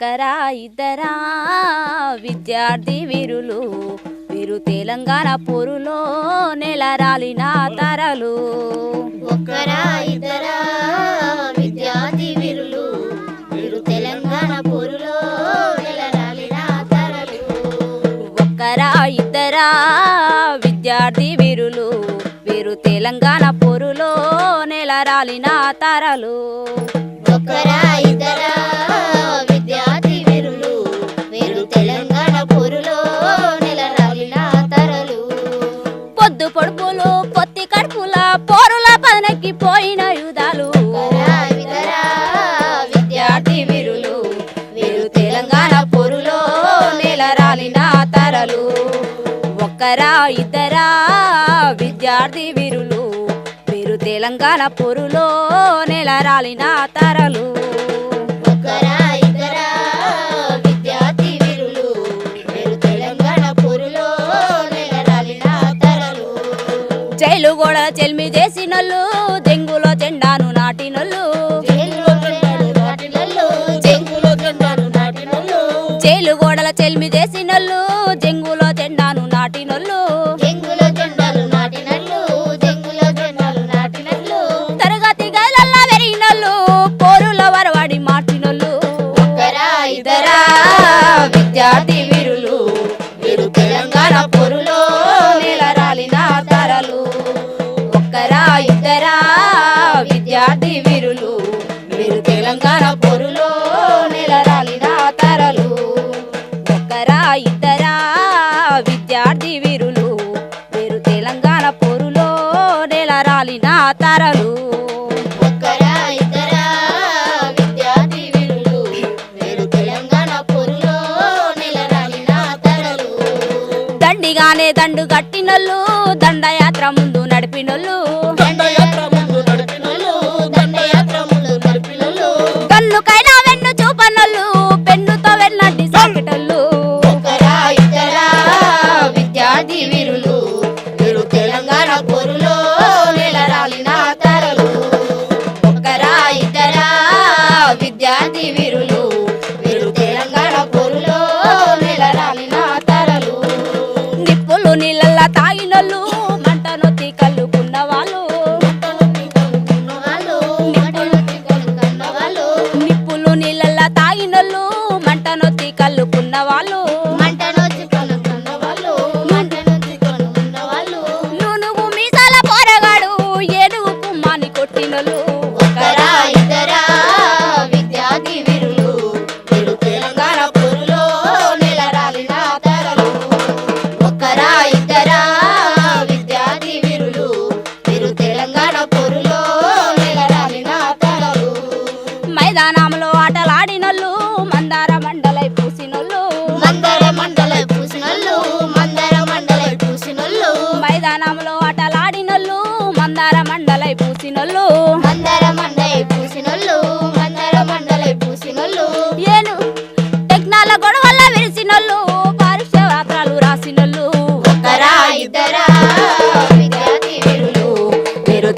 ఒక్కరా ఇద్దరా విద్యార్థి వీరులు వీరు తెలంగాణ పొరులో నెలరాలిన తరలు. ఒక్కరా ఇద్దరా విద్యార్థి వీరులు వీరు తెలంగాణ పూరులో నెలరాలిన తరలు. ఒక్కరా ఇద్దరా విద్యార్థి వీరులు వీరు తెలంగాణ పొరులో నెలరాలిన తరలు. ఒక్కరా ఇద్దరా పోయిన యుధాలు విద్యార్థి వీరులు. వీరు తెలంగాణ పొరులో నెలరాలిన తరలు. ఒక్కరా ఇద్దరా విద్యార్థి వీరులు. వీరు తెలంగాణ పొరులో నెలరాలిన తరలు. ఒక్కరా ఇద్దరా విద్యార్థి వీరులు. వీరు తెలంగాణ పూరులో నెలరాలిన తరలు. జైలు గోడల చెల్మి చేసినోళ్ళు జైలు గోడల చెల్మి చేసినోళ్ళు జంగులో జెండాను నాటినోళ్ళు జంగులో జెండాలు నాటినట్లు, జంగులో జెండాలు నాటినట్లు. తరగతి గదులల్లా పోరుల వరవాడి మార్చినోళ్ళు ఒక్కరా ఇద్దరా విద్యార్థి వీరులు వీరు తెలంగాణ పొరులో నెలరాలిన తరలు. ఒక్కరా ఇద్దరా విద్యార్థి తరలు. దండిగానే దండు కట్టినోళ్ళు దండయాత్ర ముందు నడిపినోళ్ళు. విద్యార్థి వీరులు వీరు తెలంగాణ పొరులో నెలరాలిన తరలు. నిప్పులు నీళ్ళల్లా తాగినోళ్ళు మంట నొత్తి వాళ్ళు. నిప్పులు నీళ్ళల్లా తాగినోళ్ళు మంట నొత్తి కల్లుకున్న వాళ్ళు.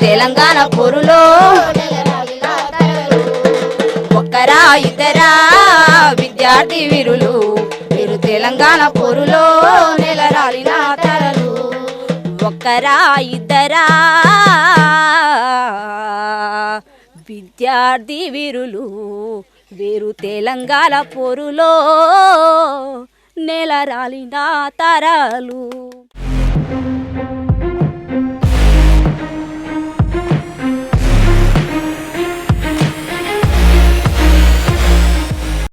తెలంగాణ పొరులో. ఒక్కరా ఇద్దరా విద్యార్థి వీరులు. మీరు తెలంగాణ పొరులో నెలరాలిన తరలు. ఒక్కరా ఇద్దరా విద్యార్థి వీరులు. వీరు తెలంగాణ పొరులో నెలరాలిన తరాలు.